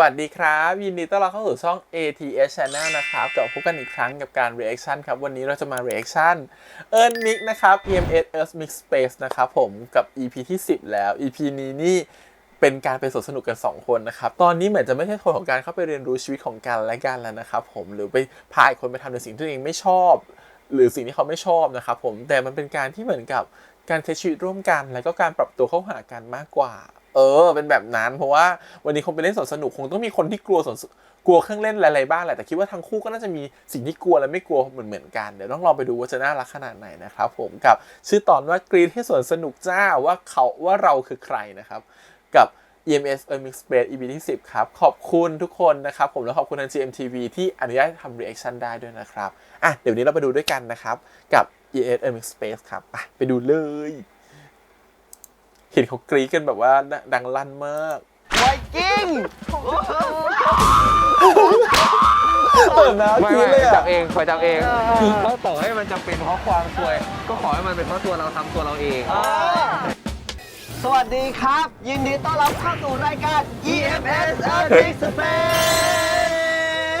วัสดีครับ ยินดีต้อนรับเข้าสู่ช่อง ATS Channel นะครับกลับพบกันอีกครั้งกับการ reaction ครับ วันนี้เราจะมา reaction Earn Mix นะครับ EMS Earth Mix Space นะครับผมกับ EP ที่ 10 แล้ว EP นี้นี่เป็นการไปสนสนุกกัน 2 คนนะครับ ตอนนี้เหมือนจะไม่ใช่โทนของการเข้าไปเรียนรู้ชีวิตของกันและกันแล้วนะครับผมหรือไปพาอีกคนไปทำในสิ่งที่ตัวเองไม่ชอบ หรือสิ่งที่เขาไม่ชอบนะครับผมแต่มันเป็นการที่เหมือนกับการใช้ชีวิตร่วมกัน แล้วก็การปรับตัวเข้าหากันมากกว่า เออ เป็นแบบนั้น เพราะว่าวันนี้คงไปเล่นสวนสนุกคงต้องมีคนที่กลัวสวนกลัวเครื่องเล่นอะไรๆบ้างแหละแต่คิดว่าทั้งคู่ก็น่าจะมีสิ่งที่กลัวและไม่กลัวเหมือนเหมือนๆกันเดี๋ยวต้องลองไปดูว่าจะน่ารักขนาดไหนนะครับผมกับชื่อตอนว่ากรีดที่สวนสนุกจ้าว่าเขาว่าเราคือใครนะครับ กับ EMS e r Mix Space EP ที่ 10 ครับ ขอบคุณทุกคนนะครับผมและขอบคุณทาง GMTV ที่อนุญาตทำ reaction ได้ด้วยนะครับอะเดี๋ยวนี้เราไปดูด้วยกันนะครับกับ EMS e r Mix Space ครับไปดูเลย ห็นเขากรี๊ดกันแบบว่าดังลั่นมากไวกิ้งเปิดน้ำไม่กรี๊ไม่ดเลยจัอะบเองคอยจับเองคือถ้าต่อให้มันจะเป็นเพราะความซวย ก็ขอให้มันเป็นเพราะตัวเราทำตัวเราเอง สวัสดีครับ ยินดีต้อนรับเข้าสู่รายการ EMS Earthquake Space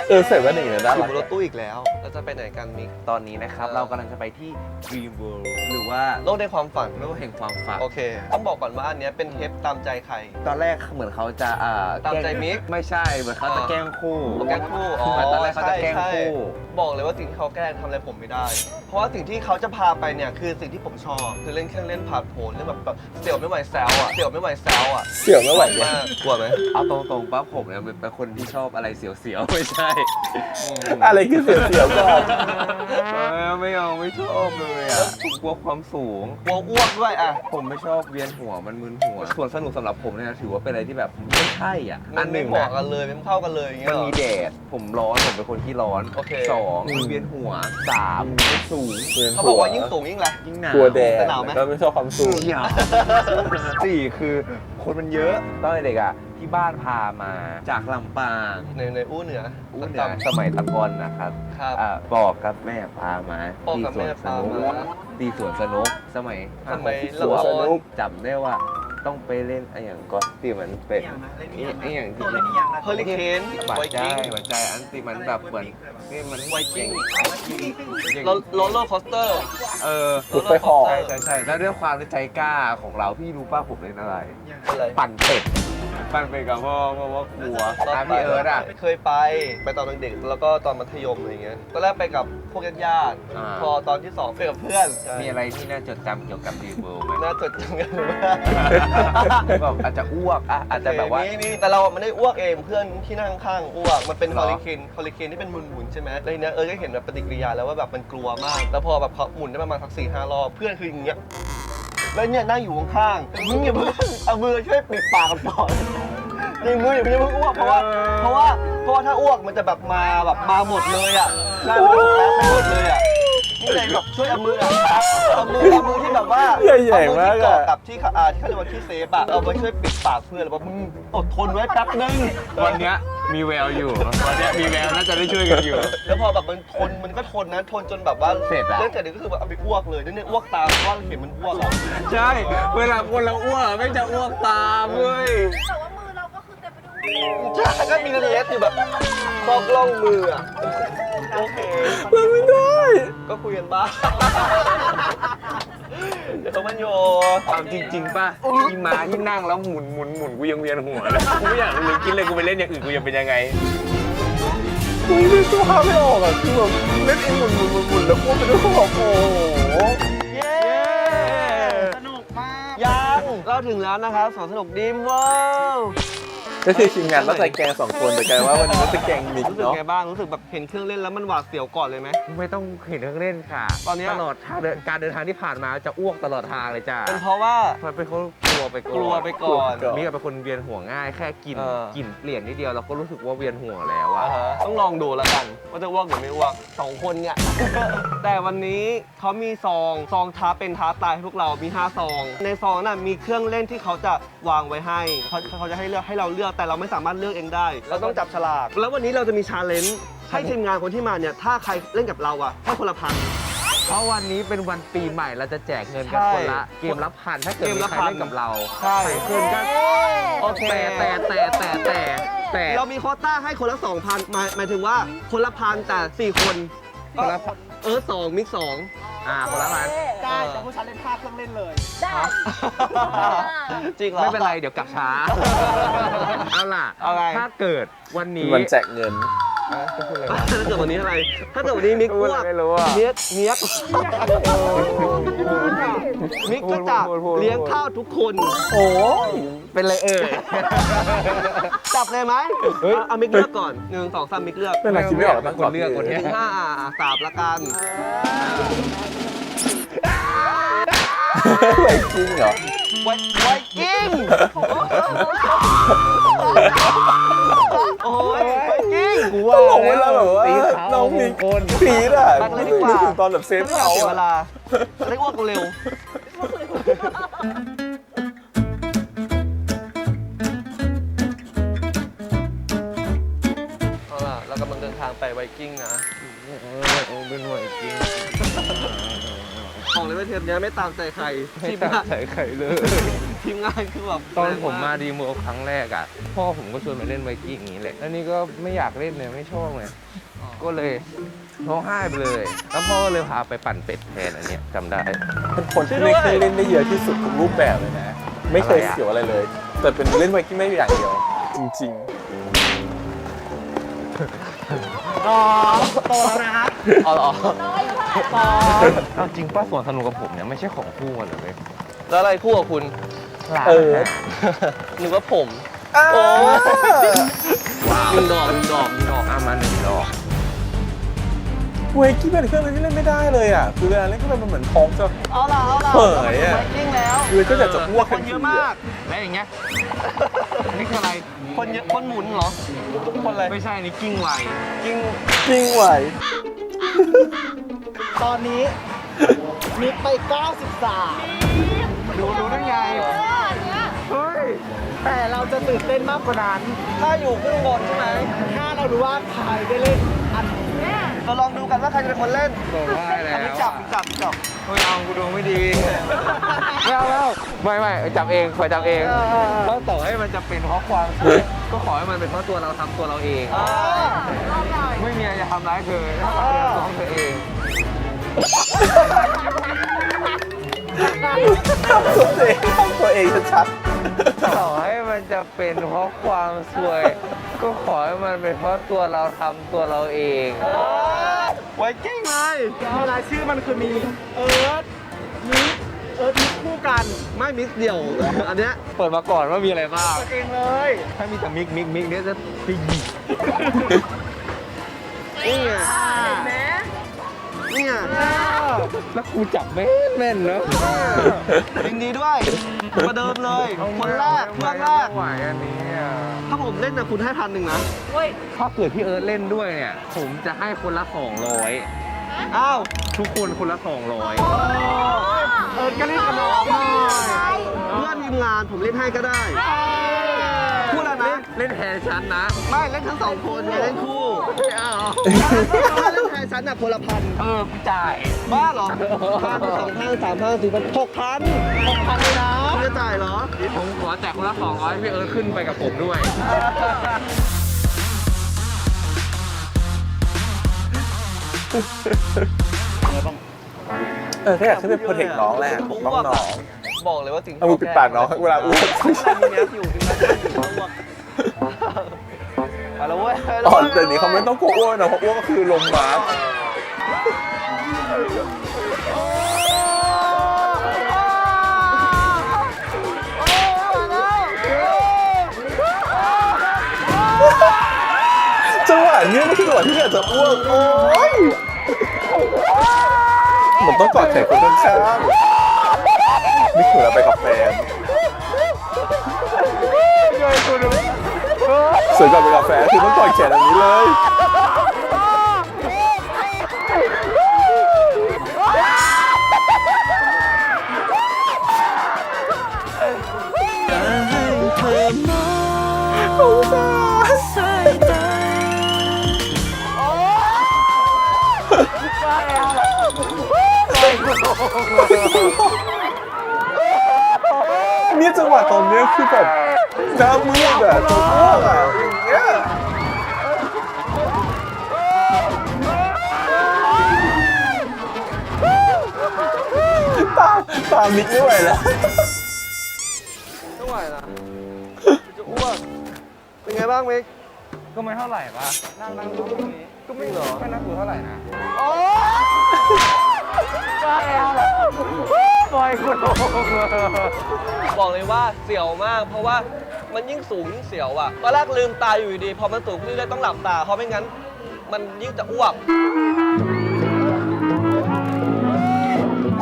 เออใส่แว่นอย่างนี้นะน่าอยู่รักบนรถอะตู้อีกแล้ว เราจะไปไหนกันมิก ตอนนี้นะครับเรากำลังจะไปที่ Dream World หรือว่าโลกในความฝัน โลกแห่งความฝันโอเค ต้องบอกก่อนว่าอันเนี้ยเป็นเทปตามใจใคร ตอนแรกเหมือนเขาจะอ่าตามใจมิกไม่ใช่เหมือนเขาจะแกล้งคู่แกล้งคู่เหมือนตอนแรกเขาจะแกล้งใช่คู่ บอกเลยว่าสิ่งที่เขาแกล้งทำอะไรผมไม่ได้ เพราะว่าสิ่งที่เขาจะพาไปเนี่ยคือสิ่งที่ผมชอบคือเล่นเครื่องเล่นผ่านโผนเรื่องแบบแบบเสี่ยวไม่ไหวแซวอะเสี่ยวไม่ไหวแซวอะเสี่ยวไม่ไหวเนี่ยมากกลัวไหม เอาตรงๆปั๊บผมเนี่ยเป็นคนที่ชอบอะไรเสียวๆไม่ใช่อะไรคือเสี่ยวเสี่ยวๆก่อนไม่เอาไม่ชอบเลยอะผมกลัวความสูงกลัวอ้วกด้วยอะ ผมไม่ชอบเวียนหัวมันมึนหัว ส่วนสนุกสำหรับผมเนี่ยถือว่าเป็นอะไรที่แบบไม่ใช่อะมัอันนหไม่นึ่งเหมาะนะกันเลยไม่เข้ากันเลยอย่างเงี้มันยเหรอมีแดด ผมร้อน ผมเป็นคนที่ร้อนโอเค สองมันเวียนหัวสามมันสูงเขาบอกว่ายิ่งสูงยิ่งอะไร ยิ่งหนาว กลัวแดดหนาวไหม แล้วก็ไม่ชอบความสูงหนาวสี่คือคนมันเยอะตอนเด็กอะ ที่บ้านพามาจากลำปางในในอู้เหนืออู้เหนือสมัยตะกอนนะครับครับอ่าบอกกับแม่พามาบอกที่กับสแม่วนสพานุกมาที่สวนสนุกสมัยสมัยสวนละครสนุกจำได้ว่าต้องไปเล่นไอ้อย่างก็ที่มันเป็นไอ้อย่างที่เฮอริเคนบัไวดใจกิ้งบัดใจอันที่มันแบบเหมือนนี่มันไวกิ้งอย่างโรโรลเลอร์คอสเตอร์เออถูกไปห่อใช่ใช่ใช่แล้วด้วยความใจกล้าของเราพี่รู้ป่ะผมเล่นอะไรอะไรปั่นเป็ด ปั่นเป็ดกับพ่อเพราะว่ากลัวตามพี่เอิร์ธอะเคยไปไปตอนเด็กๆแล้วก็ตอนมัธยมอะไรเงี้ยตอนแรกไปกับพวกญาติอ่าๆพอตอนที่สองไปกับเพื่อนมีอะไรที่น่าจดจำเกี่ยวกับดีเวิลด์ไหมน่าจดจำกันมากแบบอาจจะอ้วกอะอาจจะแบบว่ามีมีแต่เราไม่ได้อ้วกเองเพื่อนที่นั่งข้างอ้วกมันเป็นเหฮรออริเคนฮอริเคนที่เป็นหมุนๆใช่ไหมแล้วทีเนี้ยเออก็เห็นแบบปฏิกิริยาแล้วว่าแบบมันกลัวมาก แล้วพอแบบเขาหมุนได้ประมาณสักสี่ห้ารอบเพื่อนคืออย่างเงี้ย แล้วเนี่ยนั่งอยู่ข้างๆมึงอย่าเพิ่งเอามือช่วยปิดปากกันก่อนในมืออย่าเพิ่งอ้วกเพราะว่าเพราะว่าเพราะว่าถ้าอ้วกมันจะแบบมาแบบมาหมดเลยอะใช่มันจะแป๊บไปหมดเลยอะนี่เลยแบบช่วยเอามืออะเอามือเอามือที่แบบว่าใหญ่ๆเอมากที่เกาะกับที่เขาอ่าที่เขาเรียกว่าที่เซฟอะเอาไว้ช่วยปิดปากเพื่อนแล้วว่ามึงอดทนไว้แป๊บนึงวันเนี้ย มีแววอยู่วันเนี้ยมีแววน่าจะได้ช่วยกันอยู่ แล้วพอแบบมันทนมันก็ทนนะทนจนแบบว่าเสร็จอะเรื่องจากนี้ก็คือแบบเอาไปอ้วกเลยนี่เนี่ยอ้วกตามเพราะว่าเห็นมันอ้วกอะใช่ เวลาคนเราอ้วกไม่งจะอ้วกตามเว้ย แต่ว่ามือเราก็คือเต็มไปด้วยใช่ก็มีเล็ดอยู่แบบครอบกล้องมืออะโอเคเราไม่ได้ ก็คุยกันบ้างเดี๋ยวเขามันโย เอาจริงๆป่ะที่มาที่นั่งแล้วหมุนหมุนหมุนกูยังเวียนหัวเลยกูไม่อยากเลยกินเลยกูไปเล่นอย่างอื่นกูยังเป็นยังไงคุยไม่ตัวไม่ออกอะคือแบบเล่นเองหมุนหมุนหมุนหมุนแล้วพูดไปด้วยความโอ้โหเย้สนุกมากยังเราถึงแล้วนะครับสวนสนุกดีมเวิลด์ ก็คือทีมงานตั้งใจแกงสองคนแต่กลายว่าวันนี้ก็จะแกงมิกรู้สึกเนาะไงบ้างรู้สึกแบบเห็นเครื่องเล่นแล้วมันหวาดเสียวก่อนเลยไหม ไม่ต้องเห็นเครื่องเล่นค่ะตอนเนี้ย ตลอดทางเดินการเดินทางที่ผ่านมาจะอ้วกตลอดทางเลยจ้าเป็นเพราะว่า มันเป็นคนกลัวไปก่อนกลัวไปก่อน มีกับเป็นคนเวียนหัวง่ายแค่กลิ่นเออ กลิ่นเปลี่ยนนิดเดียวเราก็รู้สึกว่าเวียนหัวแล้วอะอ่าฮะต้องลองดูแล้วกัน ว่าจะอ้วกหรือไม่อ้วกสองคนเนี่ย แต่วันนี้เขามีซองซองท้าเป็นท้าตายให้พวกเรา มี5ซอง ในซองน่ะมีเครื่องเล่นที่เขาจะวางไว้ให้เขาเขาจะให้เลือกให้เราเลือกแต่เราไม่สามารถเลือกเองได้ เราต้องจับฉลาก แล้ววันนี้เราจะมีชาเลนจ์ให้ทีมงานคนที่มาเนี่ยถ้าใครเล่นกับเราอะให้คนละพัน เพราะวันนี้เป็นวันปีใหม่เราจะแจกเงินกันใช่คนละเกมละพันถ้าเกิดเกมมีละใครพันเล่นกับเราใช่ใครขึ้นก็โอเค แต่แต่แต่แต่แต่ แต่เรามีโควต้าให้คนละสองพันหมายหมายถึงว่าคนละพันแต่สี่คนคนละเออสองมิกสองอ่าคนละพัน ได้ แต่ผู้ชายเล่นภาคเครื่องเล่นเลย ได้ จริงเหรอ ไม่เป็นไร เดี๋ยวกลับช้า เอาล่ะ เอาไง ถ้าเกิดวันนี้วันแจกเงินเอ้ย จะพูดอะไรวะถ้าเกิดวันนี้อะไร ถ้าเกิดวันนี้มิกพูอ้ดวอะไรกไม่รู้อะ เมียกเมียกมิกก็จะพูดพูดพูด เลี้ยงข้าวทุกคน โอ้ยเป็นไรเอ่ย จับเลยไหมเฮ้ย เอาเอามิกเลือกก่อนหนึ่งสองสามมิกเลือกเป็นอะไรคิดไม่ออกตั้งคนเลือกคนเนี้ยถึงห้าอะอะสามละกันไวกิ้งเหรอ ไวไวกิ้ง โอ้ย ไวกิ้งกูตลกเวลาแบบว่าตีขาวน้องมีมงคลพีดอะไปกันเลยดีกว่านึถึงตอนแบบเซฟไม่อยากเขาเสียเวอะลาเรียกว่ากูเร็ว เอาล่ะ เรากำลังเดินทางไปไวกิ้งนะ ปเนี้ยไม่ตามใจใครไม่ทีมตัดงานใส่ไข่เลย ทีมงานคือแบบตอนผมมาดีโมครั้งแรกอะ พ่อผมก็ชวนมาเล่นไวกิ้งอย่างนี้แหละแล้วนี่ก็ไม่อยากเล่นเลยไม่ชอบเลย ก็เลยร้องไห้ไปเลย แล้วพ่อก็เลยพาไปปั่นเป็ดแทนอันเนี้ยจำได้ เป็นคนที่ไม่เคยเล่นได้เยอะที่สุดทุกรูปแบบเลยนะ ไม่เคยอะไรอะเสียวอะไรเลย แต่เป็นเล่นไวกิ้งไม่อย่างเดียว จริงอ๋อโตแล้วนะเอาเหรอ น้อยเท่าไหร่เอาจริงป้าสวนสนุกกับผมเนี่ยไม่ใช่ของคู่กันเหรอเลยแล้วอะไรคู่กับคุณเออนึกว่าผมๆอ้าโอ้หนึ่งดอกหนึ่งดอกหนึ่งดอก เอามาหนึ่งดอกไวกิ้งเป็นเครื่องเล่นที่เล่นไม่ได้เลยอะ คือเวลาเล่นก็มันเหมือนท้องจะ เอาล่ะเอาล่ะเผยอะไวกิ้งแล้วคือก็อยากจะอ้วกคนเยอะมากแล้วอย่างเงี้ยอันนี่คืออะไร คนเยอะคนหมุนเหรอคนอะไรไม่ใช่อันนี่กิ้งไวกิ้ง จริงไหว ตอนนี้มิกไป 93 ดูดูได้ไงเออเนี่ยเฮ้ย แต่เราจะตื่นเต้นมากกว่านั้น ถ้าอยู่ขึ้นบนใช่ไหม ถ้าเรารู้ว่าใครได้เล่นอันเนี่ยเราลองดูกันว่าใครจะเป็นคนเล่นบอกได้แล้อันนี้วจับจับจับ ไม่เอากูดวงไม่ดีไม่เอาแล้วไม่ไม่จับเองคอยจับเองเพราะต่อให้มันจะเป็นเพราะความสวยก็ขอให้มันเป็นเพราะตัวเราทำตัวเราเองอ่าไม่มีอะไรจะทำร้ายเธอถ้ามันเป็นตัวของเธอเองทำตัวเองทำตัวเองชัดต่อให้มันจะเป็นเพราะความสวย ก็ขอให้มันเป็นเพราะตัวเราทำตัวเราเอง ไวกิ้งไงเวลาชื่อมันคือมีเอิร์ธมิกเอิร์ธมิกคู่กันไม่มิสเดี่ยว อันเนี้ยเปิดมาก่อนว่ามีอะไรบ้างตัวเองเลยถ้ามีแต่มิกมิกมิกเนี่ยจะปีนี่ไง เห็นไหม นี่ไงแล้วกูจับแม่นแม่นเนอะยินดีด้วย ประเดิมเลยคนแรกเพื่อนแรกไหวอันนี้อะถ้าผมเล่นนะคุณให้พันหนึ่งนะเฮ้ยถ้าเกิดพี่เอิร์ธเล่นด้วยเนี่ย ผมจะให้คนละสองร้อยอ้าวทุกคนคนละสองร้อยเอิร์ธก็เล่นกับน้องหน่อยเพื่อนทีมงานผมเล่นให้ก็ได้ พูดแล้วนะ เล่นแทนฉันนะ ไม่ เล่นทั้งสองคนไงเล่นคู่ ไม่เอาถ้าเล่นแทนฉันน่ะคนละพันเออกูจ่ายบ้าเหรอห้าพันสองพันสามพันสี่พันหกพันหกพันเลยนะคุณจะจ่ายเหรอผมขอแจกคนละสองร้อยพี่เอิร์ธขึ้นไปกับผมด้วยๆเออถ้าอยากขึ้นไปโปรเทคน้องแหละปกป้องน้อง บอกเลยว่าสิ่งที่เอามือปิดปากน้องเวลาอ้วกอะไรมีเนี้ยอยู่ที่นั่นอยู่อ้วก เอาละเว้ยเอาละอ๋อว้ยแต่นี้เขาไม่ต้องกลัวอ้วกนะเพราะอ้วกก็คือลมมาจังหวะเนี้ยไม่ใช่จังหวะที่อยากจะอ้วกโอ๊ยมันต้องกอดแขนคนข้างๆนี่คือเราไปกับแฟน สวยกว่าไปกับแฟคือต้องกอดแขนแบบนี้เลยเนี่ยจังหวะตอนเนี้ยคือแบบ น้ำมืดอะจะอ้วกอะเงี้ยตามตามมิกไม่ไหวแล้ว ไม่ไหวนะจะอ้วกเป็นไงบ้างมิกก็ไม่เท่าไหร่ปะนั่งนั่งดูตรงนี้ก็ไม่หรอไม่น่ากลัวเท่าไหร่นะโอ้ปล่อยกูลงบอกเลยว่าเสียวมากเพราะว่า มันยิ่งสูงยิ่งเสียวอะตอนแรกลืมตาอยู่ดีๆพอมันสูงขึ้นเรื่อยๆต้องหลับตาเพราะไม่งั้น มันยิ่งจะอ้วก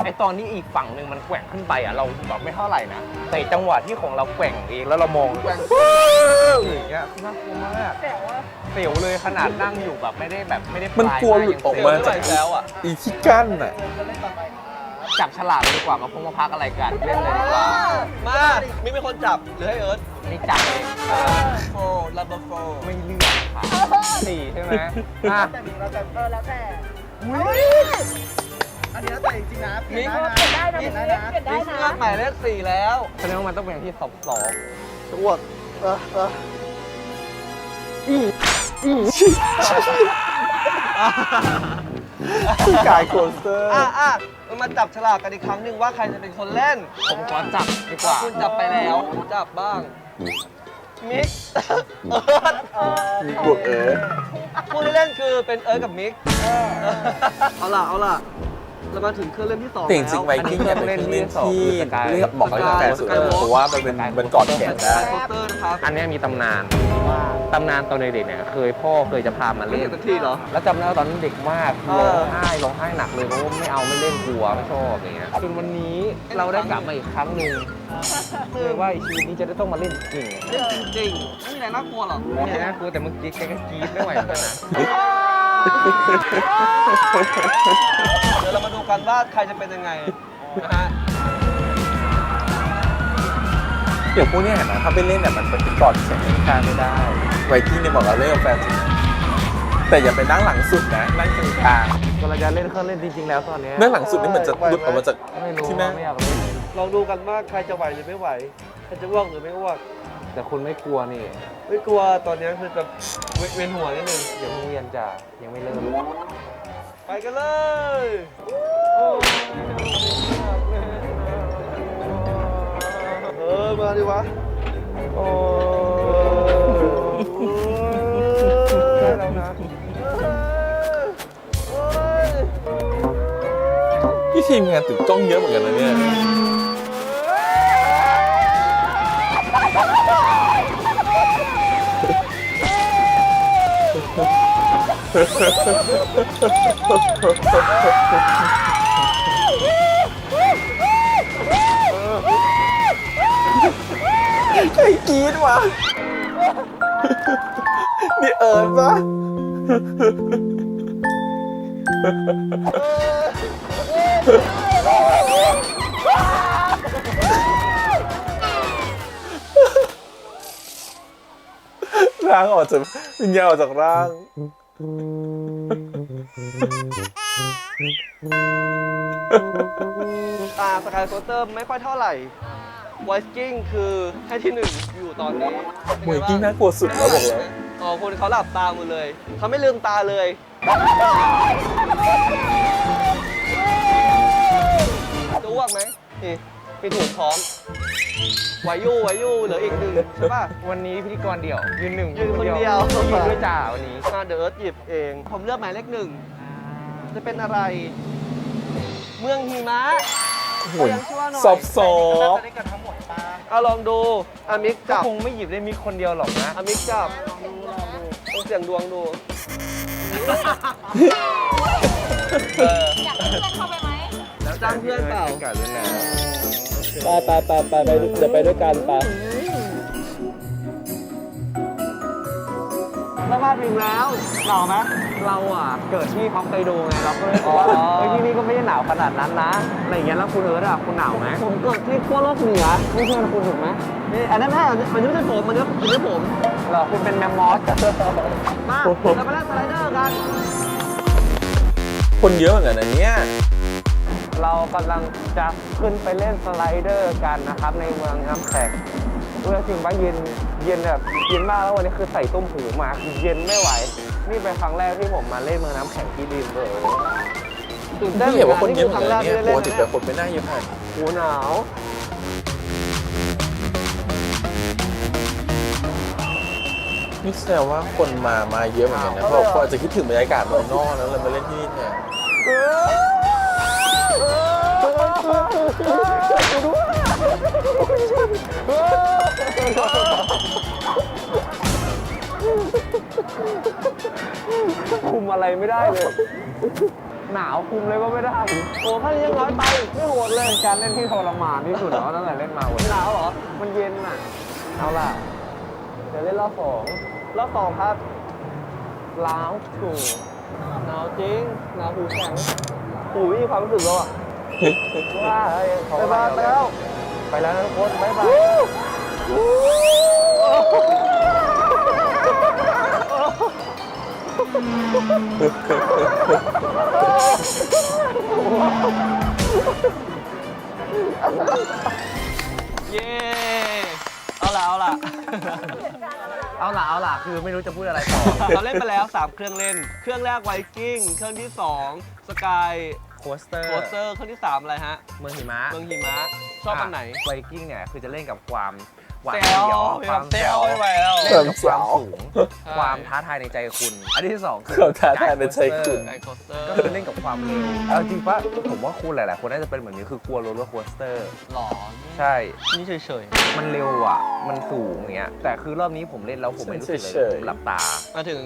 ไอตอนนี้อีกฝั่งหนึ่งมันแกว่งขึ้นไปอะเราแบบไม่เท่าไหร่นะแต่จังหวะที่ของเราแกว่งเองแล้วเรามองแกว่งอย่างเงี้ยน่ากลัวมากแต่ว่าเสียวเลยขนาดนั่งอยู่แบบไม่ได้แบบไม่ได้มันกลัวหลุดออกเสียวมาไม่ไหวจากแล้วอะอีที่กั้นอะ จับฉลากเลยดีกว่ามาพงมาพักอะไรกันเล่นเลยดีกว่ามามิกเป็นคนจับหรือให้เอิร์ธนี่จับเองโฟลับเบอร์โฟไม่เลือกค่ะสี่ใช่ไหมอะแต่หนูเราจะเออแล้วแต่อันนี้แล้วแต่จริงๆนะเปลี่ยนเอได้อนะเปลี่ยนได้นะเปลี่ยนได้เปลี่ยนได้นะมิกนะเลือกหมายเลขสี่แล้วแสดงว่ามันต้องเป็นที่สองสองจะอ้วกเออเออที่ กายโคสเตอร์ อะอะเรามาจับฉลากกันอีกครั้งหนึ่งว่าใครจะเป็นคนเล่น ผมขอจับดีกว่า คุณจับไปแล้วจับบ้าง มิก เอิร์ธมีบวกเอิร์ธผู้ที่เล่นคือเป็นเอิร์ธกับมิก เอาล่ะ เอาล่ะ เรามาถึงเครื่องเล่นที่สองแต่จริงๆไวแล้วกิ้งเนี่ยเป็นเครื่องเล่นที่เรียกบอกกับแฟนสุดเลยเพราะว่ามันเป็นมันกอดแขนได้โคสเตอร์นะครับอันเนี้ยมีตำนานตำนานตอนเด็กๆเนี่ยเคยพ่อเคยจะพามาไม่เล่เห็นนสักทีเหรอแล้วจำได้ว่าตอนนั้นเด็กมากเอร้อองไห้ร้องไห้หนักเลยเพราะว่าไม่เอาไม่เล่นกลัวไม่ชอบอย่างเงี้ยจนวันนี้เราได้กลับมาอีกครั้งหนึ่งเลยว่าอีกชีวิตนี้จะได้ต้องมาเล่นจริงเล่นจริงๆไม่มีอะไรน่ากลัวหรอกไม่ใช่น่ากลัวแต่เมื่อกี้แกก็กรี๊ดไม่ไหวเหมือนกันนะ เดี๋ยวเรามาดูกันว่าใครจะเป็นยังไงนะฮะเดี๋ยวพวกเนี้ยเห็นไหมถ้าไปเล่นเนี่ยมันเป็นกอดแขนข้างๆไม่ได้ ไวกิ้งเนี่ยบอกเราเล่นกับแฟนสุดแต่อย่าไปนั่งหลังสุดนะนั่งกลางก็เราจะเล่นเครื่องเล่นจริงๆแล้วตอนเนี้ยๆนั่งหลังสุดนี่เหมือนจะหลุดออกมาจากไม่รู้ที่นั่งไม่อยากเล่นลองดูกันว่าใครจะไหวหรือไม่ไหวใครจะอ้วกหรือไม่อ้วกแต่คุณไม่กลัวนี่ ไม่กลัวตอนนี้คือจะเวเวียนหัวนิดนึงเดี๋ยวโรงเรียนจะยังไม่เริ่ม ไปกันเลยเออมาดิวะโอ้ได้แล้วนะพี่ทีมงานตื่นกล้องเยอะเหมือนกันนะเนี่ย ใครกรีดวะนี่เอิร์นปะร่างออกจากวิญญาณออกจากร่าง อ่าสกายโคสเตอร์ไม่ค่อยเท่าไหร่ไวกิ้งคือให้ที่หนึ่งอยู่ตอนนี้มวยกิ้งน่ากลัวสุดแล้วบอกเลยอ๋อคนเขาหลับตาหมดเลย เขาไม่ลืมตาเลยจะอ้วกไหมนี่มีถุงพร้อม ไหวอยูไหวอยูเหลืออีกหนึ่งใช่ป่ะ วันนี้พิธีกรเดี่ยว ยืนหนึ่งยืนคนเดียวยืนด้วยจ่าวันนี้มาเดอะเอิร์ธหยิบเอง ผมเลือกหมายเลขหนึ่ง จะเป็นอะไร เมืองหิมะโอ้โหยังชั่วหน่อยซอฟซอฟได้กันทั้งหมดปลาเอาลองดูอามิกก็จับคงไม่หยิบได้มีคนเดียวหรอกนะอามิกจับต้องเสี่ยงดวงดูเอออยากให้เพื่อนเข้าไปไหมแล้วจ้างเพื่อนเปล่าการเล่นน้ ไปไปไปไปไปเดี๋ยวไปด้วยกันไปแล้วมาถึงแล้วหนาวไหมเราอะเกิดที่ฮอกไกโดไงเราก็เลยรู้สึกว่าอ๋อเฮ้ยที่นี่ก็ไม่ได้หนาวขนาดนั้นนะอะไรอย่างเงี้ยแล้วคุณเอิร์ธอะคุณหนาวไหมผมเกิดที่ขั้วโลกเหนือไม่ใช่คุณถูกไหมนี่อันนั้นแม่มันไม่ใช่ผมมันไม่ใช่ผมเหรอคุณเป็นแมมมอสมาเราไปเล่นสไลเดอร์กันคนเยอะเหมือนกันนเนี่ย เรากำลังจะขึ้นไปเล่นสไลเดอร์กันนะครับ ในเมืองน้ำแข็งเมื่อจริงปะเย็นเย็นแบบเย็นมากแล้ววันนี้คือใส่ต้มหูมาคือเย็นไม่ไหว นี่เป็นครั้งแรกที่ผมมาเล่นเมืองน้ำแข็งที่ดินเลยตื่นเต้นไม่เห็นว่าคนเยอะเหมือนคกัรั้นงแรกเนี่ยที่ปได้กเล่นนะติแต่คนไม่น่าเยอะขนาดนี้โอ้หนาวนี่แสดงว่าคนมามาเยอะเหมือนกันนะเพราะคนอาจจะคิดถึงบรรยากาศเมืองนอกแล้วเลยมาเล่นที่นี่แทน คุมอะไรไม่ได้เลย หนาวคุมเลยก็ไม่ได้ โอ้ถ้ายังน้อยไป ไม่โหดเลยการเล่นที่ทรมานที่สุดแล้วตั้งแต่เล่นมาวันหนาวเหรอ มันเย็นอะ เอาล่ะ เดี๋ยวเล่นรอบสองรอบสองครับล้าวถูกหนาวจริงหนาวหูแข็งหูไม่มีความรู้สึกแล้วอะว้าเฮ้ยไปบ้านไปแล้ว ไปแล้วนะทุกคนบ๊ายบายเย้ เอาละเอาละเอาล่ะเอาล่ะคือไม่รู้จะพูดอะไรต่อ เราเล่นไปแล้ว 3 เครื่องเล่น เครื่องแรกไวกิ้ง เครื่องที่ 2 สกายโคสเตอร์โคสเตอร์ เครื่องที่ 3 อะไรฮะ เมืองหิมะ เมืองหิมะ ชอบอันไหน ไวกิ้งเนี่ยคือจะเล่นกับความหวาดเซเสีลยวมีความเซลไม่ไหวแล้ว เล่นกับความสูงใช่ความท้าทายในใจคุณ อันที่สองคือความท้าทายในใจคุณไอโคสเตอร์ก็คือเล่นกับความเร็วเอาจริงปะผมว่าคุณหลาย ๆ คนน่าจะเป็นเหมือนนี้คือกลัวโรลเลอร์โคสเตอร์หรอใช่ นี่เฉยมันเร็วอะ มันสูงอย่างเงี้ย แต่คือรอบนี้ผมเล่นแล้วผมไม่รู้สึกเลยเฉยๆผมหลับตา ๆ มาถึง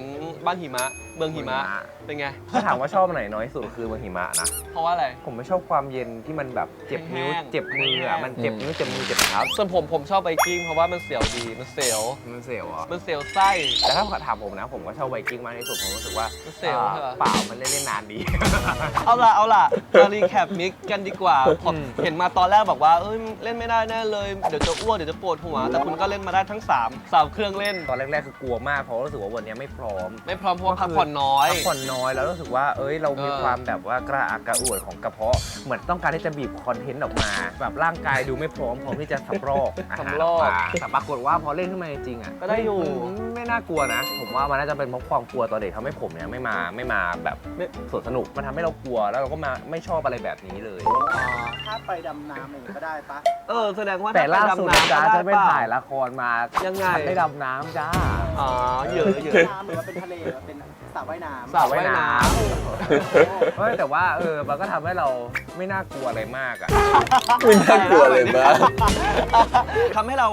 บ้านหิมะ เมืองหิมะ เป็นไง ถ้าถามว่าชอบอันไหนน้อยสุดคือเมืองหิมะนะ เพราะว่าอะไร ผมไม่ชอบความเย็นที่มันแบบเจ็บนิ้ว แห้งๆ เจ็บมืออะ มันเจ็บนิ้ว เจ็บมือ เจ็บเท้าส่วนผมผมชอบไวกิ้งเพราะว่ามันเสียวดี มันเสียว มันเสียวอะ มันเสียวไส้ แต่ถ้าถามผมนะ ผมก็ชอบไวกิ้งมากที่สุด ผมรู้สึกว่ามันเสียวอ่าใช่ปะ เปล่ามันเล่นได้นานดี เอาล่ะ เอาล่ะมารีแคปมิกกันดีกว่าผมเห็นมาตอนแรกบอกว่าเอ้ยเล่นไม่ได้แน่เลย เดี๋ยวจะอ้วนเดี๋ยวจะปวดหัว แต่คุณก็เล่นมาได้ทั้ง 3 3 เครื่องเล่น ตอนแรกๆคือกลัวมากเพราะรู้สึกว่าวันนี้ไม่พร้อม ไม่พร้อมเพราะว่าพักผ่อนน้อย พักผ่อนน้อยแล้วรู้สึกว่า เอ้ย เรามีเออ ความแบบว่ากระอักกระอ่วนของกระเพาะ เหมือนต้องการที่จะบีบคอนเทนต์ออกมา แบบร่างกายดูไม่พร้อมพร้อมที่จะสำรอกอาหารสำรอกมาแต่ปรากฏว่าพอเล่นขึ้นมาจริงๆอะก็ได้อยู่ มันไม่น่ากลัวนะ ผมว่ามันน่าจะเป็นเพราะความกลัวตอนเด็กทำให้ผมเนี่ยไม่มาไม่มาแบบสวนสนุกมันทำให้เรากลัวแล้วเราก็มาไม่ชอบอะไรแบบนี้เลย ถ้าไปดำน้ำอย่างนี้ก็ได้ปะเออแสดงว่าแต่ถ้ไปล่าสุดำน้ำจ้าก็จะไปเปล่ถ่ายละครมายังไง ฉันได้ดำน้ำจ้า อ๋อเหยอะเหยอะ น้ำหรือว่าเป็นทะเลหรือว่าเป็น สระว่ายน้ำ สระว่ายน้เฮ้ยแต่ว่าเออมันก็ทำให้เราไม่น่ากลัวอะไรมากอะไม่น่ากลัวเลยบ้างทำให้เรา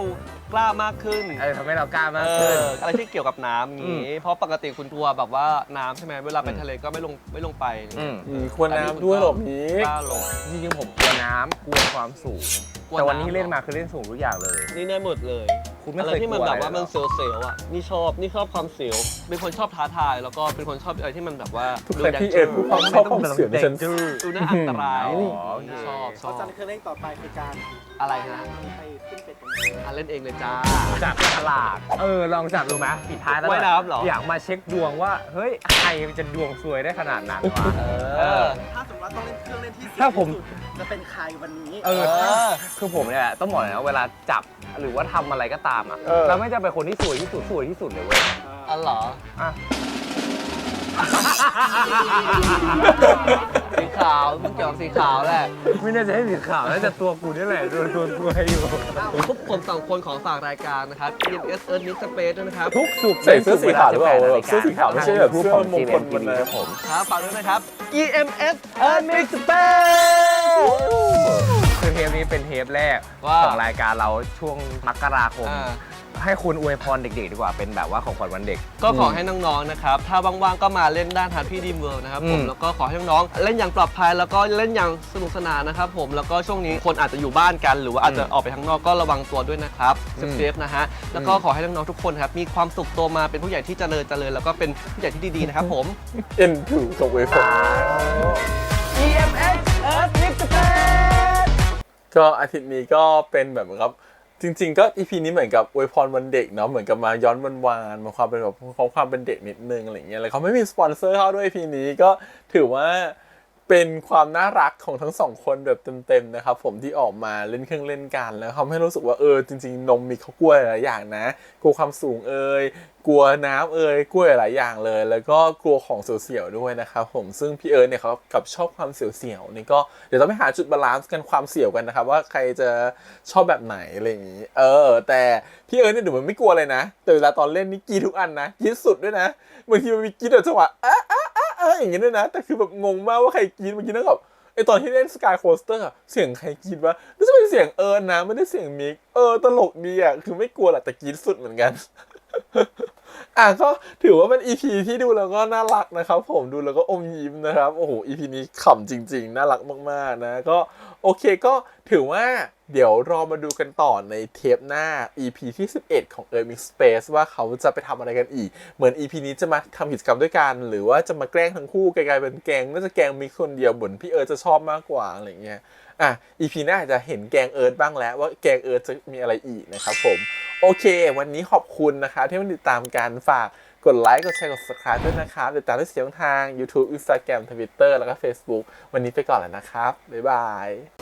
กล้ามากขึ้นเออทำให้เรากล้ามากเอขึ้น ออะไรที่เกี่ยวกับน้ำอย่างงี้เพราะปกติคุณกลัวแบบว่าน้ำใช่ไหมเวลาไปอืมทะเลก็ไม่ลงไม่ลงไปอืมอืมควรน้ำด้วยเหรอพีกกล้าลง จริงๆผมกลัวน้ำกลัวความสูง กลัวแต่วันนี้น้ำ เล่นมาคือเล่นสูงทุกอย่างเลย นี่ได้หมดเลย คุณไม่อะไรเคยที่กมันลัวแบอะไรบว่ามันเหรอเสียวๆอะนี่ชอบนี่ชอบความเสียว เป็นคนชอบท้าทาย แล้วก็เป็นคนชอบอะไรที่มันแบบว่าทุกดูครั้งดัที่เอ็ดพูดความชอบความเสียงในฉัน ดูน่าอันตรายอ๋อนี่ชอบชเพราะอบฉะนั้นเครื่องเล่นต่อไปคือการอะไรฮะไปขึ้นเป็ดกันอะเล่นเองเลยจ้า จับฉลากเออ ลองจับดูไหมปิดท้ายแล้วว่ายน้ำเหรอ อยากมาเช็คดวงว่า เฮ้ย ใครมันจะดวงซวยได้ขนาดนั้นวะ เออ ถ้าสมมติว่าต้องเล่นเครื่องเล่นที่เสี่ยงถ้าผม ที่สุด จะเป็นใครวันนี้เออเออ คือผมเนี่ยต้องบอกเลยนะเวลาจับหรือว่าทำอะไรก็ตามอะเออ เราไม่จะเป็นคนที่สวยที่สุดสวยที่สุดเลยเว้ย อ๋อเหรออะ สีขาวมันเกี่ยวกับสีขาวแหละ ไม่น่าจะให้สีขาวน่าจะตัวกูนี่แหละโดนโดนตัวอยู่ ทุกคนสองคนของฝากรายการนะครับ EMS Earth Mix Space ด้วยนะครับ ทุกสุกร์ใส่เสื้อสีขาวหรือเปล่าแบบเสื้อสีขาวไม่ใช่แบบเสื้อมงคลวันนั้น ครับผมครับฝากด้วยนะครับ EMS Earth Mix Space คือเทปนี้เป็นเทปแรกว่าของรายการเราช่วงมกราคม อ่า ให้คุณอวยพรเด็กๆ ดีกว่าเป็นแบบว่าของขวัญวันเด็ก ก็ขอให้น้องๆ นะครับ ถ้าว่างๆ ก็มาเล่นด้านฮาร์พี่ดีมเวิลด์นะครับผม อืม แล้วก็ขอให้น้องๆ เล่นอย่างปลอดภัย แล้วก็เล่นอย่างสนุกสนานนะครับผม แล้วก็ช่วงนี้คนอาจจะอยู่บ้านกัน หรือว่าอาจจะออกไปข้างนอกก็ระวังตัวด้วยนะครับเซฟๆนะฮะ แล้วก็ขอให้น้องๆ ทุกคนครับ มีความสุขโตมาเป็นผู้ใหญ่ที่เจริญเจริญ แล้วก็เป็นผู้ใหญ่ที่ดีๆ นะครับผม เอ็นถูกกับเวฟ EMS Earth Mix Space ก็อาทิตย์นี้ก็เป็นแบบครับ จริง ๆ ก็อีพีนี้เหมือนกับอวยพรวันเด็กเนาะเหมือนกับมาย้อนวันวานมาความเป็นแบบของความเป็นเด็กนิดนึงอะไรเงี้ยแล้วเขาไม่มีสปอนเซอร์เข้าด้วยอีพีนี้ก็ถือว่า เป็นความน่ารักของทั้งสองคนแบบเต็มๆนะครับผมที่ออกมาเล่นเครื่องเล่นกันแล้วทำให้รู้สึกว่าเออจริงๆ นมมีเขากลัวหลายอย่างนะ กลัวความสูงเอ่ยกลัวน้ำเอ่ยกลัวหลายอย่างเลย แล้วก็กลัวของเสียวๆด้วยนะครับผมซึ่งพี่เอิร์เนี่ยเขากับชอบความเสียวๆนี่ก็เดี๋ยวต้องไปหาจุดบาลานซ์กันความเสียวกันนะครับว่าใครจะชอบแบบไหนอะไรอย่างนี้ เออ แต่พี่เอิร์เนี่ยดูเหมือนไม่กลัวเลยนะ แต่เวลาตอนเล่นนี่กีทุกอันนะกรีดสุดด้วยนะบางทีมันมีกรีดแบบจังหวะอะอะ อะอะอย่างเงี้ยด้วยนะ แต่คือแบบงงมากว่าใครกินเมื่อกี้นั่งแบบไอตอนที่เล่นสกายโคสเตอร์เสียงใครกินวะน่าจะเป็นเสียงเอิร์นนะไม่ได้เสียงมิก เออตลกดีอะคือไม่กลัวแหละแต่กินสุดเหมือนกัน อะก็ถือว่าเป็น EP ที่ดูแล้วก็น่ารักนะครับ ผมดูแล้วก็อมยิ้มนะครับโอ้โห EP นี้ขำจริง ๆ น่ารักมากๆนะก็โอเคก็ถือว่าเดี๋ยวรอมาดูกันต่อในเทปหน้า EP ที่ 11 ของ e a r Mix Space ว่าเขาจะไปทำอะไรกันอีก เหมือน EP นี้จะมาทำกิจกรรมด้วยกัน หรือว่าจะมาแกล้งทั้งคู่กลายๆเป็นแกงน่าจะแกงมิกคนเดียวเหมือนพี่เอิร์ธจะชอบมากกว่าอะไรเงี้ยอะ EP หน้าอาจจะเห็นแกงเอิร์ธบ้างแล้วว่าแกงเอิร์ธจะมีอะไรอีกนะครับผม โอเค วันนี้ขอบคุณนะคะที่มาติดตามการฝากกดไลค์ กดแชร์ กด subscribe ด้วยนะครับติดตามได้เสียงทาง YouTube Instagram Twitter แล้วก็ Facebook วันนี้ไปก่อนแล้วนะครับ บ๊ายบาย